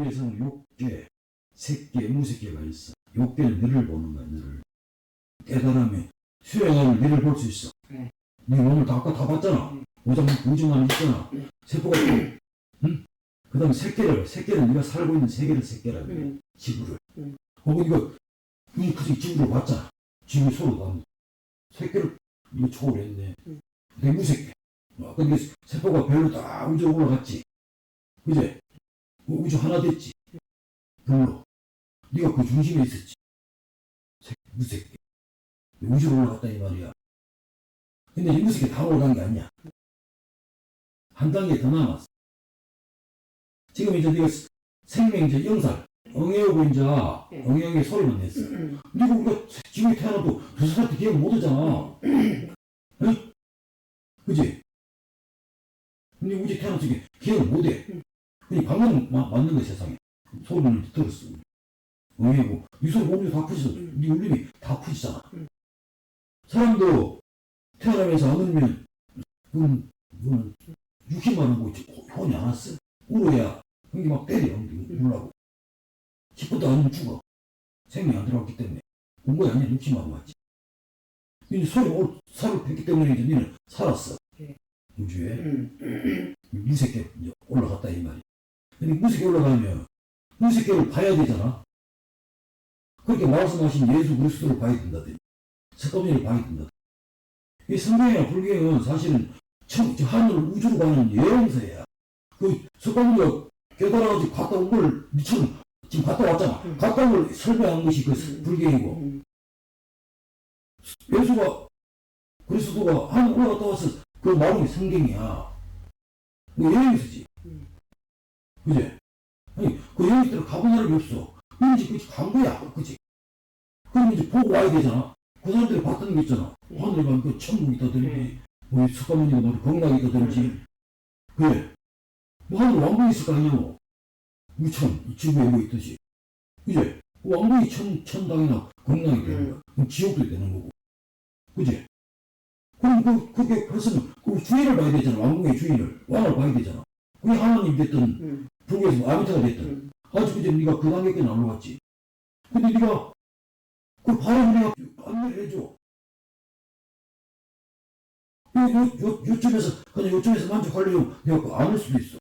불교에서는 욕계, 색계, 무색계가 있어. 욕계는 너를 보는 거야, 너를. 깨달음에 수행하면 너를 볼 수 있어. 네. 네 몸을 다 아까 다 봤잖아. 네. 오장 우주만 있잖아. 네. 세포가 있고. 응? 그 다음에 색계를, 색계는 네가 살고 있는 세계를 색계라고 그래. 음. 지구를. 음. 혹은 이거, 이 그새 지구를 봤잖아. 지구 서로 다 색계를 이거 초월 했네. 음. 되게 무색계. 아까 이게 세포가 별로 다 우주로 올라갔지. 그제? 그 우주 하나 됐지. 별로. 네가 그 중심에 있었지. 색, 무색계. 우주로 올라갔다 이 말이야. 근데 이 무색계 다 올라간 게 아니야. 한 단계 더 남았어. 지금 이제 네가 생명제 영살, 엉애하고 이제 네. 엉애하게 소리만 냈어. 음. 네가 우리가 지금에 태어나도 두 살때 기억 못 하잖아. 응? 그지? 근데 우리 태어나서 기억을 못 해. 응. 근데 방금 마, 맞는 거야, 세상에. 소리를 들었어. 엉애고, 이 소리 몸이 다. 응. 네 울림이 다 크지잖아. 응. 사람도 태어나면서 안 울면, 그건, 그건, 육신만 하고 혼이 안 왔어. 울어야, 그게 막 때려, 울라고. 10분도 안 죽어. 생명이 안 들어왔기 때문에. 공부가 아니라 육신만 하고 왔지. 이제 소리 올, 살을 뺐기 때문에 이제 너는 살았어. 네. 우주에. 음. 무색계 이제 올라갔다 이 말이야. 근데 무색계 올라가면 무색계를 봐야 되잖아. 그렇게 말씀하신 예수 그리스도를 봐야 된다더니 석가모니를 봐야 된다. 이 성경이나 불경은 사실은 청, 저 하늘 우주로 가는 여행서야. 그 석가모니가 깨달아가지고 갔다 온걸 미처럼 지금 갔다 왔잖아. 음. 갔다 온 걸 설명한 것이 그 음. 불경이고 음. 예수가 그리스도가 하늘 올라갔다 와서 그 말은 성경이야. 그 여행서지. 음. 그지? 아니, 그 여행서를 가본 사람이 없어. 그럼 이제 그간 거야. 그지? 그럼 이제 보고 와야 되잖아. 그 사람들이 봤던 게 있잖아. 음. 하늘에 가면 그 천국이 있다든지, 음. 뭐 석가모니가 뭐 건강이 있다든지. 그래. 뭐 하늘 왕궁이 있을 거 아니냐고. 우천, 이 지구에 뭐 있듯이. 그지? 그 왕궁이 천, 천당이나 건강이 되는 음. 거야. 그럼 지옥도 되는 거고. 그지? 그럼 그, 그게 그랬으면 그 주인을 봐야 되잖아. 왕궁의 주인을. 왕을 봐야 되잖아. 그게 하나님 됐든, 음. 불교에서 뭐 아비타가 됐든. 음. 아직 그제 네가 그 단계까지 안 올라갔지. 근데 네가 그 바로 내가 안내를 해줘. 요, 요, 요, 요점에서, 그냥 요점에서 만족하려면 내가 그거 안할 수도 있어.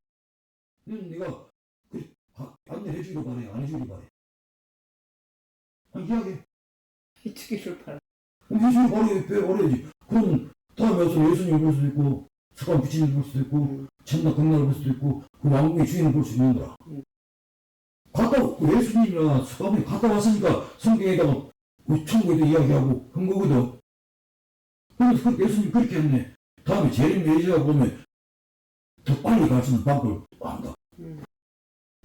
응, 내가 그 아, 안내를 해주기로 바래, 안 해주기로 바래. 아, 이야기해. 해주기를 바라. 예수님 바로 옆에 어려야지. 그럼 다음에 와서 예수님을 볼 수도 있고, 석관 부처님을 볼 수도 있고, 음. 천당 건강을 볼 수도 있고, 그 왕궁의 주인을 볼 수 있는 거라. 음. 갔다, 예수님이나 석가모니 갔다 왔으니까 성경에다가 그 천국에도 이야기하고 한 거거든. 그래서 그 예수님 그렇게 했네. 다음에 재림 예지가 보면 더 빨리 갈수 있는 방법을 안다. 음.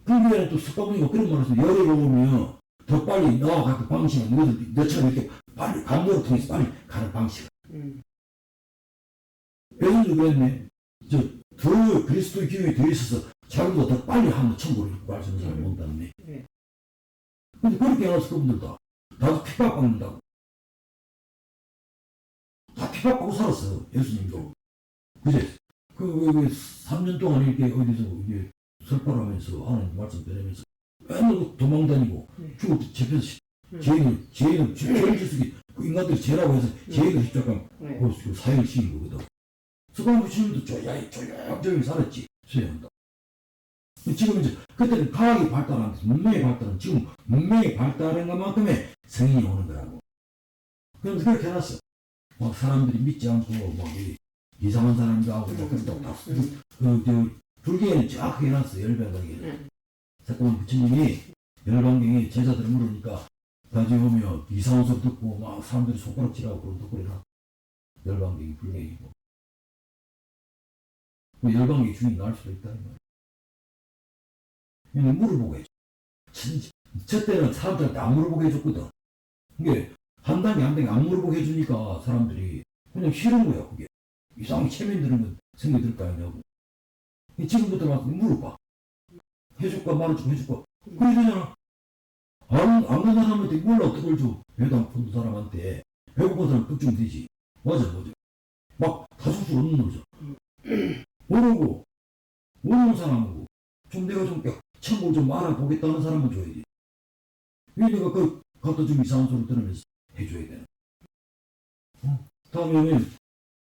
불교에는 또 석가모니가 그런 말을 해서 열에 보면 더 빨리 나아갈 그 방식은 너처럼 이렇게 빨리 감도를 통해서 빨리 가는 방식. 음. 예수님도 그랬네. 저, 더 그리스도의 기운이 더 있어서 자기보다 더 빨리 하면 천국을 말씀하는 사람이 온다네. 네. 근데 그렇게 해놔서 그분들 다, 다들 핍박받는다고. 다 핍박받고 살았어, 예수님도. 그제? 그, 그, 그, 3년 동안 이렇게 어디서 이게 설파하면서 하는 말씀 전하면서 맨날 그 도망다니고 네. 죽을 때 잡혀서 음. 죄인을, 죄인을, 죄- 죄인 지수기, 그 인간들 죄라고 해서 죄인을 십자가 네. 그, 그 사회를 시킨 거거든. 수강 부처님도 조야, 조용조용히 살았지. 수행한다. 지금 이제, 그때는 과학이 발달하면서 문명이 발달은 지금 문명이 발달한 것만큼의 성인이 오는 거라고. 그래서 그렇게 해놨어. 막 사람들이 믿지 않고, 막 이, 이상한 사람도 하고, 막 그런다고 다, 음. 그, 저, 불교에는 정확하게 해놨어, 열반경에. 음. 잠깐만 부처님이 열반경에 제자들 물으니까, 나중에 오면 이상한 소리 듣고, 막 사람들이 손가락질하고 그러고 그래라. 열반경이 불경이고. 그 열방의 주인이 날 수도 있다. 이 말이야. 그냥 물어보고 해줘. 진짜, 저 때는 사람들한테 안 물어보게 해줬거든. 이게 한 단계 한 단계 안 물어보게 해주니까 사람들이 그냥 싫은 거야, 그게. 이상하게 체면 드는 건 생각이 들거 아니냐고. 지금부터 와서 물어봐. 해줄까 말아줄까 해줄까. 그래야 되잖아. 안, 안 가는 사람한테 몰라 떡을 줘. 안푼 사람한테. 배고픈 사람 떡 주면 되지. 맞아, 맞아. 막수 없는 거죠. 모르는 사람하고 좀 내가 좀 천국을 좀 알아보겠다는 사람은 줘야지. 왜 내가 그, 갖다 좀 이상한 소리 들으면서 해줘야 되나? 어? 다음에는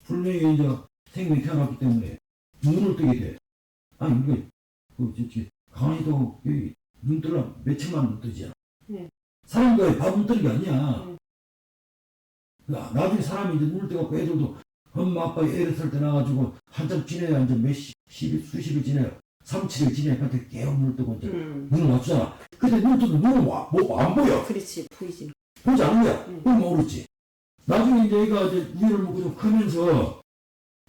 분명히 이제 생명이 태어났기 때문에 눈을 뜨게 돼. 아니, 이게, 그, 저, 저, 강아지도 여기 눈 뜨려 며칠만 눈 뜨잖아. 네. 사람도 밥눈 뜨는 게 아니야. 네. 나- 나중에 사람이 이제 눈을 뜨고 애들도 엄마 아빠 애를 쓸 때 나가지고 한참 지내야 이제 몇 시, 십일, 수십일 지내요. 3, 7일 지내니까 계속 눈을 뜨고 이제 음. 눈을 맞추잖아. 근데 눈을 뜨도 눈은 와, 뭐, 안 보여. 그렇지 보이지. 보지 않는 거야. 음. 모르지. 나중에 이제 얘가 이제 우유를 먹고 좀 크면서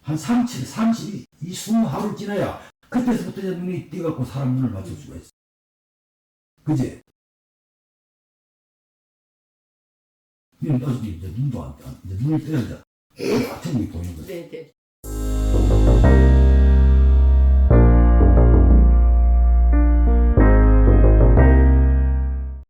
한 3, 7, 32, 이 20하루 지나야 그때서부터 이제 눈이 띄갖고 사람 눈을 맞출 수가 있어. 그지? 이는 나중에 이제 눈도 안, 안 이제 눈을 떠야 이제 천국이 보이는 거야. 네네.